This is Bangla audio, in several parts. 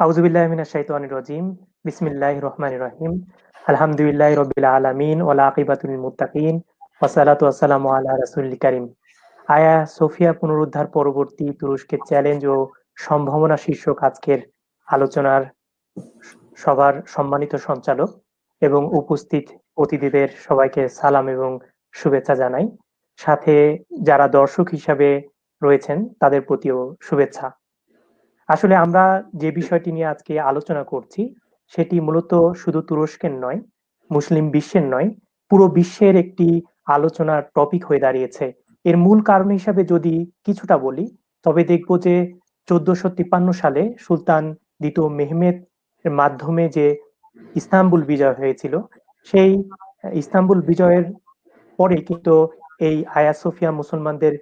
রহমানির রহিম। আলহামদুলিল্লাহি কারীম। আয়া সোফিয়া পুনরুদ্ধার পরবর্তী তুরস্কের চ্যালেঞ্জ ও সম্ভাবনা শীর্ষক আজকের আলোচনার সবার সম্মানিত সঞ্চালক এবং উপস্থিত অতিথিদের সবাইকে সালাম এবং শুভেচ্ছা জানাই। সাথে যারা দর্শক হিসাবে রয়েছেন, তাদের প্রতিও শুভেচ্ছা। আসলে আমরা যে বিষয়টি নিয়ে আজকে আলোচনা করছি সেটি মূলত শুধু তুরস্কের নয়, মুসলিম বিশ্বের নয়, পুরো বিশ্বের একটি আলোচনার টপিক হয়ে দাঁড়িয়েছে। এর মূল কারণ হিসাবে যদি কিছুটা বলি তবে দেখব যে চোদ্দশো তিপ্পান্ন সালে সুলতান দ্বিতীয় মেহমেদ মাধ্যমে যে ইস্তাম্বুল বিজয় হয়েছিল সেই ইস্তাম্বুল বিজয়ের পরে কিন্তু এই আয়া সোফিয়া মুসলমানদের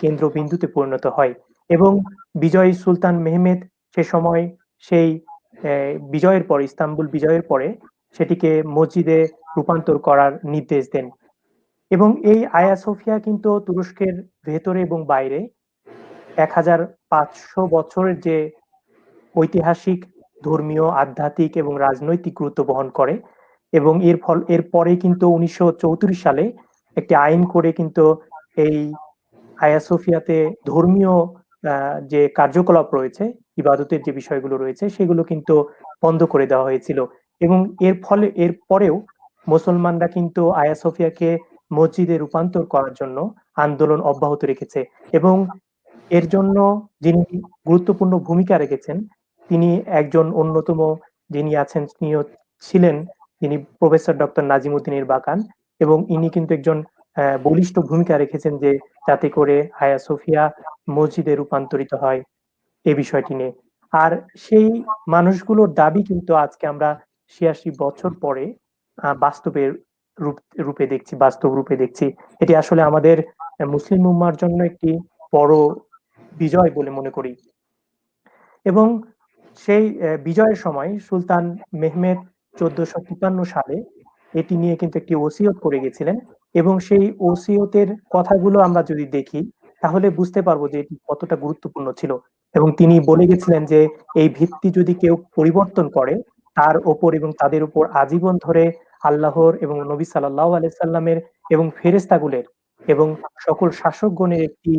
কেন্দ্রবিন্দুতে পরিণত হয় এবং বিজয়ী সুলতান মেহমেদ সে সময় সেই বিজয়ের পর, ইস্তাম্বুল বিজয়ের পরে সেটিকে মসজিদে রূপান্তর করার নির্দেশ দেন। এবং এই আয়া সোফিয়া কিন্তু তুরস্কের ভেতরে এবং বাইরে এক হাজার পাঁচশো বছরের যে ঐতিহাসিক, ধর্মীয়, আধ্যাত্মিক এবং রাজনৈতিক গুরুত্ব বহন করে এবং এর ফল, এর পরে কিন্তু উনিশশো চৌত্রিশ সালে একটি আইন করে কিন্তু এই আয়া সোফিয়াতে ধর্মীয় যে কার্যকলাপ রয়েছে, ইবাদতের যে বিষয়গুলো রয়েছে, সেগুলো কিন্তু বন্ধ করে দেওয়া হয়েছিল। এবং এর ফলে, এর পরেও মুসলমানরা কিন্তু আয়া সোফিয়াকে মসজিদে রূপান্তর করার জন্য আন্দোলন অব্যাহত রেখেছে। এবং এর জন্য যিনি গুরুত্বপূর্ণ ভূমিকা রেখেছেন, তিনি একজন অন্যতম যিনি আছেন তিনি ছিলেন, তিনি প্রফেসর ডক্টর নাজিমুদ্দিনের বাকান এবং ইনি কিন্তু একজন বলিষ্ঠ ভূমিকা রেখেছেন যে যাতে করে হায়া সোফিয়া মসজিদে রূপান্তরিত হয় এ বিষয়টি নিয়ে। আর সেই মানুষগুলোর দাবি কিন্তু আজকে আমরা ছিয়াশি বছর পরে বাস্তবের রূপ, রূপে দেখছি, বাস্তব রূপে দেখছি। এটি আসলে আমাদের মুসলিম উম্মার জন্য একটি বড় বিজয় বলে মনে করি। এবং সেই বিজয়ের সময় সুলতান মেহমেদ চোদ্দশো তিপ্পান্ন সালে এটি নিয়ে কিন্তু একটি ওসিয়ত করে গেছিলেন। এবং সেই ওসিয়তের কথাগুলো আমরা যদি দেখি, তাহলে বুঝতে পারব যে এটি কতটা গুরুত্বপূর্ণ ছিল। এবং তিনি বলে গেছিলেন যে, এই ভিত্তি যদি কেউ পরিবর্তন করে, তার ওপর এবং তাদের উপর আজীবন ধরে আল্লাহর এবং নবী সাল্লাহ আলাইসাল্লামের এবং ফেরেস্তাগুলের এবং সকল শাসকগণের একটি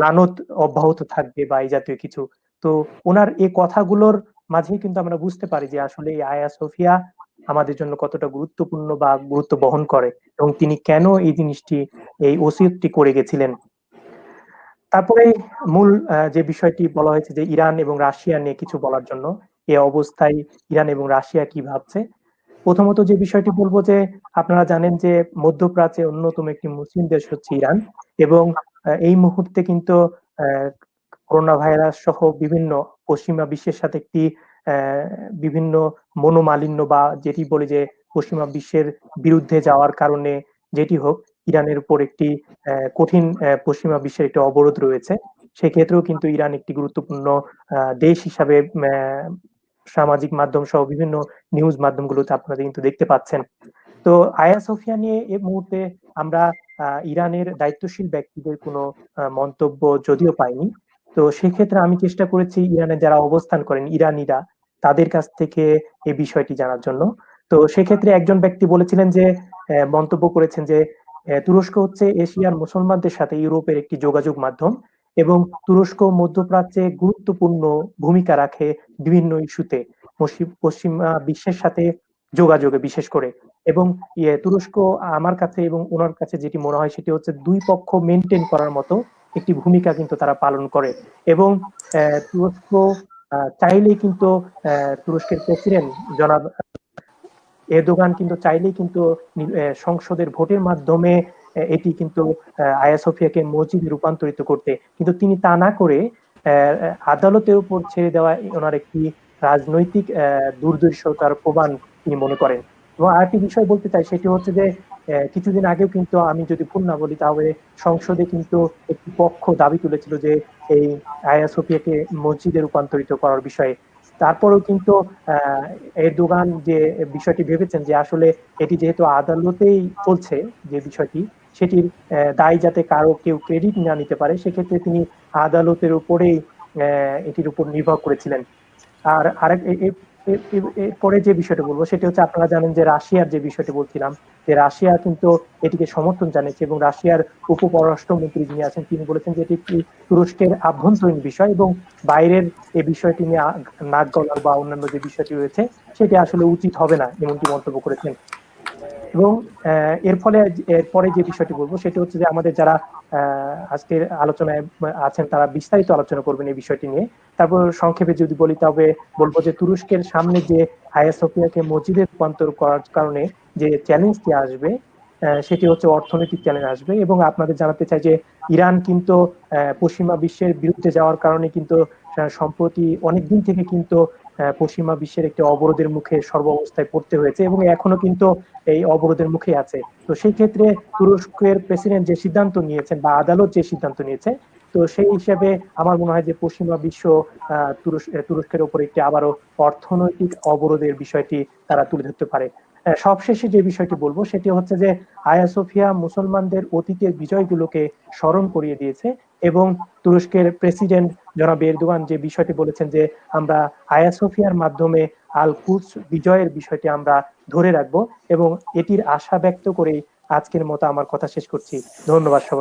লানত অব্যাহত থাকবে বা এই জাতীয় কিছু। তো ওনার এই কথাগুলোর মাঝে কিন্তু আমরা বুঝতে পারি যে আসলে এই আয়া সোফিয়া আমাদের জন্য কতটা গুরুত্বপূর্ণ বা গুরুত্ব বহন করে এবং তিনি কেন এই জিনিসটি, এই ওসিয়তটি করে গেছিলেন। তারপরে মূল যে বিষয়টি বলা হয়েছে যে ইরান এবং রাশিয়া নিয়ে কিছু বলার জন্য এই অবস্থায় ইরান এবং রাশিয়া কি ভাবছে? প্রথমত যে বিষয়টি বলব যে, আপনারা জানেন যে মধ্যপ্রাচ্যে অন্যতম একটি মুসলিম দেশ হচ্ছে ইরান এবং এই মুহূর্তে কিন্তু করোনা ভাইরাস সহ বিভিন্ন পশ্চিমা বিশ্বের সাথে একটি বিভিন্ন মনোমালিন্য বা যেটি বলে যে পশ্চিমা বিশ্বের বিরুদ্ধে যাওয়ার কারণে যেটি হোক, ইরানের উপর একটি কঠিন পশ্চিমা বিশ্বের একটি অবরোধ রয়েছে। সেক্ষেত্রেও কিন্তু ইরান একটি গুরুত্বপূর্ণ দেশ হিসাবে সামাজিক মাধ্যম সহ বিভিন্ন নিউজ মাধ্যমগুলোতে আপনারা কিন্তু দেখতে পাচ্ছেন। তো আয়া সোফিয়া নিয়ে এই মুহূর্তে আমরা ইরানের দায়িত্বশীল ব্যক্তিদের কোনো মন্তব্য যদিও পাইনি। তো সেক্ষেত্রে আমি চেষ্টা করেছি ইরানে যারা অবস্থান করেন, ইরানিরা তাদের কাছ থেকে এই বিষয়টি জানার জন্য। তো সেক্ষেত্রে একজন ব্যক্তি বলেছিলেন যে মন্তব্য করেছেন যে তুরস্ক হচ্ছে এশিয়ার মুসলমানদের সাথে ইউরোপের একটি যোগাযোগ মাধ্যম এবং তুরস্ক মধ্যপ্রাচ্যে গুরুত্বপূর্ণ ভূমিকা রাখে বিভিন্ন ইস্যুতে, পশ্চিমা বিশ্বের সাথে যোগাযোগে বিশেষ করে। এবং ইয়ে তুরস্ক আমার কাছে এবং ওনার কাছে যেটি মনে হয় সেটি হচ্ছে দুই পক্ষ মেনটেন করার মতো একটি ভূমিকা কিন্তু তারা পালন করে। এবং তুরস্ক চাইলেই কিন্তু তুরস্কের প্রেসিডেন্ট জনাব এরদোগান কিন্তু চাইলেই কিন্তু সংসদের ভোটের মাধ্যমে এটি কিন্তু আয়া সোফিয়াকে মসজিদে রূপান্তরিত করতে। কিন্তু তিনি তা না করে আদালতের উপর ছেড়ে দেওয়া ওনার একটি রাজনৈতিক দুর্দৃশ্যতার প্রমাণ তিনি মনে করেন। এবং আরেকটি বিষয় বলতে চাই, সেটি হচ্ছে যে কিছুদিন আগেও কিন্তু আমি যদি ভুল না বলি, তাহলে সংসদে কিন্তু একটি পক্ষ দাবি তুলেছিল যে, এই আয়া সোফিয়াকে মসজিদে রূপান্তরিত করার বিষয়ে। তারপরেও কিন্তু এরদোগান যে বিষয়টি ভেবেছেন যে, আসলে এটি যেহেতু আদালতেই চলছে যে বিষয়টি, সেটির দায় যাতে কারও কেউ ক্রেডিট না নিতে পারে, সেক্ষেত্রে তিনি আদালতের উপরেই এটির উপর নির্ভর করেছিলেন। আর আরেক পরে যে বিষয়টা বলব, সেটা হচ্ছে আপনারা জানেন যে রাশিয়ার যে বিষয়টি বলছিলাম, যে রাশিয়া কিন্তু এটিকে সমর্থন জানিয়েছে এবং রাশিয়ার উপপররাষ্ট্রমন্ত্রী যিনি আছেন, তিনি বলেছেন যে এটি একটি তুরস্কের আভ্যন্তরীণ বিষয় এবং বাইরের এই বিষয়টি নিয়ে নাক গলার বা অন্যান্য যে বিষয়টি রয়েছে, সেটি আসলে উচিত হবে না, এমনটি মন্তব্য করেছেন। এবং এর ফলে এরপরে যে বিষয়টি বলব সেটি হচ্ছে যে আমাদের যারা আজকের আলোচনায় আছেন তারা বিস্তারিত আলোচনা করবেন এই বিষয়টি নিয়ে। তারপর সংক্ষেপে যদি বলি, তবে বলব যে তুরস্কের সামনে যে হায়া সোফিয়াকে মসজিদে রূপান্তর করার কারণে যে চ্যালেঞ্জটি আসবে সেটি হচ্ছে অর্থনৈতিক চ্যালেঞ্জ আসবে এবং আপনাদের জানাতে চাই যে ইরান কিন্তু পশ্চিমা বিশ্বের বিরুদ্ধে যাওয়ার কারণে কিন্তু সম্প্রতি অনেক দিন থেকে কিন্তু পশ্চিমা বিশ্বের একটি অবরোধের মুখে সর্ব অবস্থায় পড়তে হয়েছে এবং এখনও কিন্তু এই অবরোধের মুখে আছে। তো সেই ক্ষেত্রে তুরস্কের প্রেসিডেন্ট যে সিদ্ধান্ত নিয়েছেন বা আদালত যে সিদ্ধান্ত নিয়েছে, তো সেই হিসাবে আমার মনে হয় যে পশ্চিমা বিশ্ব তুরস্কের উপর একটি আবারও অর্থনৈতিক অবরোধের বিষয়টি তারা তুলে ধরতে পারে। সবশেষে যে বিষয়টি বলব, সেটি হচ্ছে যে আয়া সোফিয়া মুসলমানদের অতীতের বিজয়গুলোকে স্মরণ করিয়ে দিয়েছে এবং তুরস্কের প্রেসিডেন্ট জনাব এরদোয়ান যে বিষয়টি বলেছেন যে আমরা আয়া সোফিয়ার মাধ্যমে আল কুস বিজয়ের বিষয়টি আমরা ধরে রাখব এবং এটির আশা ব্যক্ত করেই আজকের মতো আমার কথা শেষ করছি। ধন্যবাদ সবাই